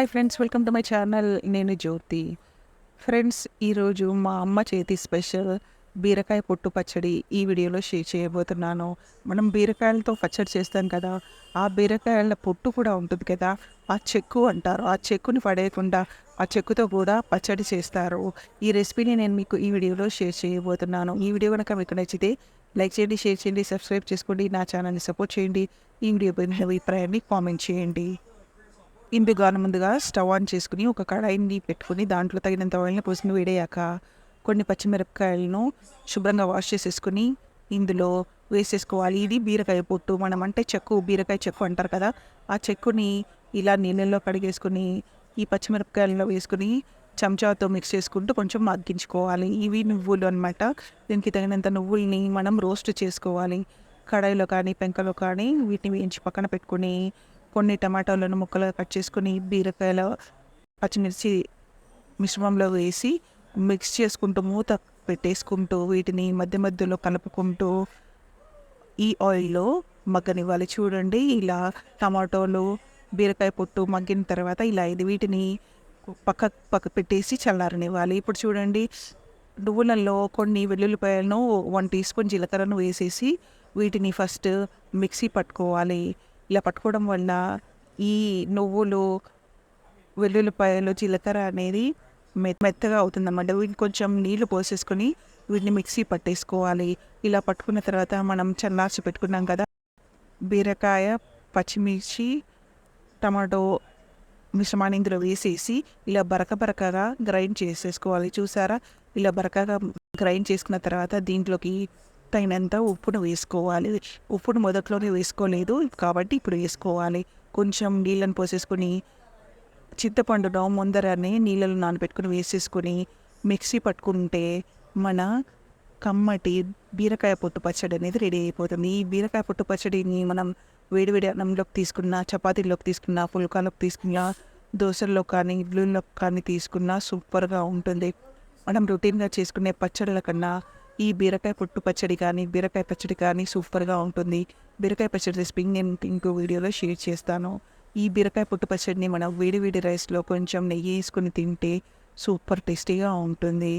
Hi friends welcome to my channel నేను జ్యోతి. Friends ఈరోజు మా అమ్మ చేతి స్పెషల్ బీరకాయ పొట్టు పచ్చడి ఈ వీడియోలో షేర్ చేయబోతున్నాను. మనం బీరకాయలతో పచ్చడి చేస్తాం కదా ఆ బీరకాయల పొట్టు కూడా ఉంటుంది కదా ఆ చెక్కు అంటారు. ఆ చెక్కుని పడేయకుండా ఆ చెక్కుతో కూడా పచ్చడి చేస్తారు. ఈ రెసిపీని నేను మీకు ఈ వీడియోలో షేర్ చేయబోతున్నాను. ఈ వీడియో కనుక మీకు నచ్చితే లైక్ చేయండి షేర్ చేయండి సబ్స్క్రైబ్ చేసుకోండి నా ఛానల్ని సపోర్ట్ చేయండి. ఈ వీడియో మీ అభిప్రాయాన్ని కామెంట్ చేయండి. ఇందుగా ముందుగా స్టవ్ ఆన్ చేసుకుని ఒక కడాయిని పెట్టుకుని దాంట్లో తగినంత ఆయిల్ని పోసుకుని వేడయ్యాక కొన్ని పచ్చిమిరపకాయలను శుభ్రంగా వాష్ చేసేసుకుని ఇందులో వేసేసుకోవాలి. ఇది బీరకాయ పొట్టు. మనం అంటే చెక్కు బీరకాయ చెక్కు అంటారు కదా ఆ చెక్కుని ఇలా నీళ్ళల్లో కడిగేసుకుని ఈ పచ్చిమిరపకాయలలో వేసుకుని చెంచాతో మిక్స్ చేసుకుంటూ కొంచెం మగ్గించుకోవాలి. ఇవి నువ్వులు అనమాట దీనికి తగినంత నువ్వుల్ని మనం రోస్ట్ చేసుకోవాలి. కడాయిలో కానీ పెంకలో కానీ వీటిని వేయించి పక్కన పెట్టుకుని కొన్ని టమాటాలను ముక్కలుగా కట్ చేసుకుని బీరకాయల పచ్చిమిర్చి మిశ్రమంలో వేసి మిక్స్ చేసుకుంటూ మూత పెట్టేసుకుంటూ వీటిని మధ్య మధ్యలో కలుపుకుంటూ ఈ ఆయిల్లో మగ్గనివ్వాలి. చూడండి ఇలా టమాటోలు బీరకాయ పొట్టు మగ్గిన తర్వాత ఇలా ఇది వీటిని పక్క పక్క పెట్టేసి చల్లారనివ్వాలి. ఇప్పుడు చూడండి నువ్వులలో కొన్ని వెల్లుల్లిపాయలను వన్ టీ స్పూన్ జీలకర్రను వేసేసి వీటిని ఫస్ట్ మిక్సీ పట్టుకోవాలి. ఇలా పట్టుకోవడం వల్ల ఈ నువ్వులు వెల్లుల్లిపాయలు జీలకర్ర అనేది మె మెత్తగా అవుతుందన్నమాట. వీటిని కొంచెం నీళ్ళు పోసేసుకొని వీటిని మిక్సీ పట్టేసుకోవాలి. ఇలా పట్టుకున్న తర్వాత మనం చల్లార్చి పెట్టుకున్నాం కదా బీరకాయ పచ్చిమిర్చి టమాటో మిశ్రమాన్ని ఇందులో వేసేసి ఇలా బరక బరకగా గ్రైండ్ చేసేసుకోవాలి. చూసారా? ఇలా బరకగా గ్రైండ్ చేసుకున్న తర్వాత దీంట్లోకి తగినంత ఉప్పును వేసుకోవాలి. ఉప్పును మొదట్లోనే వేసుకోలేదు. కాబట్టి ఇప్పుడు వేసుకోవాలి. కొంచెం నీళ్ళను పోసేసుకొని చింతపండులో ముందరనే నీళ్ళలో నానబెట్టుకుని వేసేసుకొని మిక్సీ పట్టుకుంటే మన కమ్మటి బీరకాయ పొట్టు పచ్చడి అనేది రెడీ అయిపోతుంది. ఈ బీరకాయ పొట్టు పచ్చడిని మనం వేడివేడి అన్నంలోకి తీసుకున్న చపాతీలోకి తీసుకున్న పుల్కాలోకి తీసుకున్న దోశల్లో కానీ ఇడ్లీలో కానీ తీసుకున్న సూపర్గా ఉంటుంది. మనం రొటీన్గా చేసుకునే పచ్చడిల కన్నా ఈ బీరకాయ పొట్టు పచ్చడి కానీ బీరకాయ పచ్చడి కానీ సూపర్గా ఉంటుంది. బీరకాయ పచ్చడి రెసిపీని నేను ఇంకో వీడియోలో షేర్ చేస్తాను. ఈ బీరకాయ పొట్టు పచ్చడిని మనం వేడివేడి రైస్లో కొంచెం నెయ్యి వేసుకుని తింటే సూపర్ టేస్టీగా ఉంటుంది.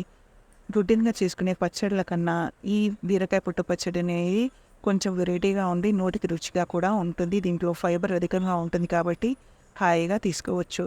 రొటీన్గా చేసుకునే పచ్చడిల కన్నా ఈ బీరకాయ పొట్టు పచ్చడి అనేది కొంచెం వెరైటీగా ఉండి నోటికి రుచిగా కూడా ఉంటుంది. దీంట్లో ఫైబర్ అధికంగా ఉంటుంది కాబట్టి హాయిగా తీసుకోవచ్చు.